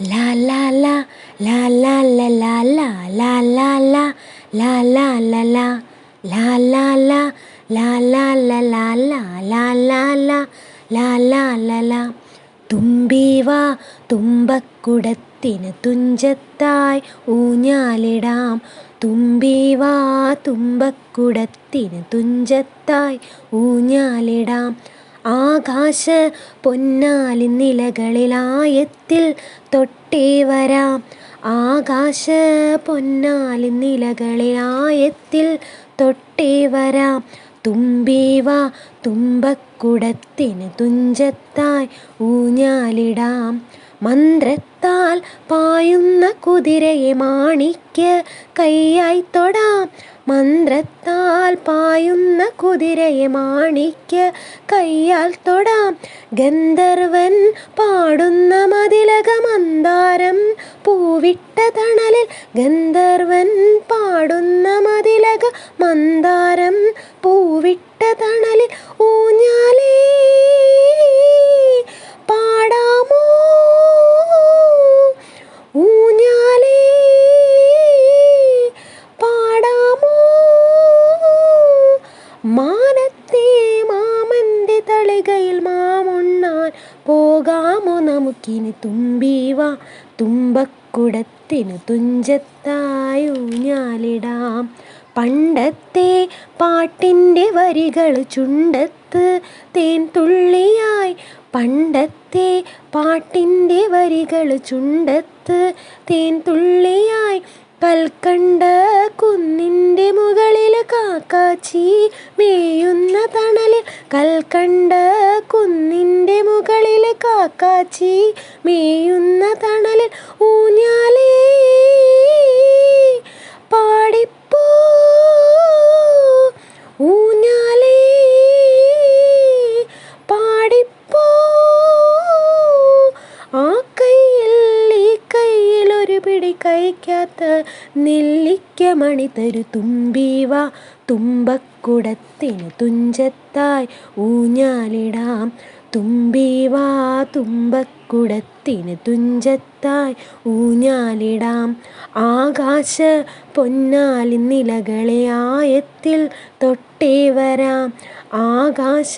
La la la, la la la la la, la la la, la la la la, la la la, la la la la la, la la la, la la la la. തുമ്പിവാ തുമ്പക്കുടത്തിന് തുഞ്ചത്തായി ഊഞ്ഞാലിടാം തുമ്പിവാ തുമ്പക്കുടത്തിന് തുഞ്ചത്തായി ഊഞ്ഞാലിടാം ആകാശ പൊന്നാലി നിലകളിലായത്തിൽ തൊട്ടേ വരാം. ആകാശ പൊന്നാലി നിലകളിലായത്തിൽ തൊട്ടേ വരാം. തുമ്പീവ തുമ്പക്കുടത്തിന് തുഞ്ചത്തായി ഊഞ്ഞാലിടാം. മന്ത്രത്താൽ പായുന്ന കുതിരയെ മാണിക്ക് കൈയായി തൊടാം. മന്ത്രത്താൽ പായുന്ന കുതിരയെ മാണിക്ക് കയ്യാൽ തൊടാം. ഗന്ധർവൻ പാടുന്ന മതിലക മന്ദാരം പൂവിട്ട തണലിൽ ഗന്ധർവൻ പാടുന്ന മതിലക മന്ദാരം പൂവിട്ട തണലിൽ ഊഞ്ഞാലേ മാമുണ്ണാൻ പോകാമോ നമുക്കിനി തുമ്പിവാ തുമ്പക്കുടത്തിനു തുഞ്ചത്തായി ഊഞ്ഞാലിടാം. പണ്ടത്തെ പാട്ടിന്റെ വരികൾ ചുണ്ടത്ത് തേൻ തുള്ളിയായി. പണ്ടത്തെ പാട്ടിന്റെ വരികൾ ചുണ്ടത്ത് തേൻ തുള്ളിയായി. കൽക്കണ്ട കുന്നിന്റെ മുകളിൽ കാക്കാച്ചി മേയുന്ന. കൽക്കണ്ട കുന്നിന്റെ മുകളിൽ കാക്കാച്ചി മേയുന്ന തണലിൽ ഊഞ്ഞാലേ. ഊഞ്ഞാലേ. ആ കയ്യിൽ ഈ കയ്യിൽ ഒരു പിടി കഴിക്കാത്ത നെല്ലിക്ക മണി തരു തുമ്പീവ തുമ്പക്കുടത്തിന് തുഞ്ചത്തായി ഊഞ്ഞാലിടാം. തുമ്പിവാ തുമ്പക്കുടത്തിന് തുഞ്ചത്തായി ഊഞ്ഞാലിടാം. ആകാശ പൊന്നാലി നിലകളെ ആയത്തിൽ തൊട്ടേ വരാം. ആകാശ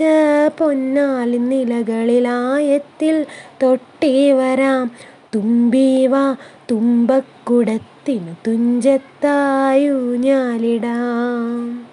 പൊന്നാലി നിലകളിലായത്തിൽ തൊട്ടേ വരാം. തുമ്പി വാ തുമ്പക്കുടത്തിനു തുഞ്ചത്തായൂഞ്ഞാലിടാം.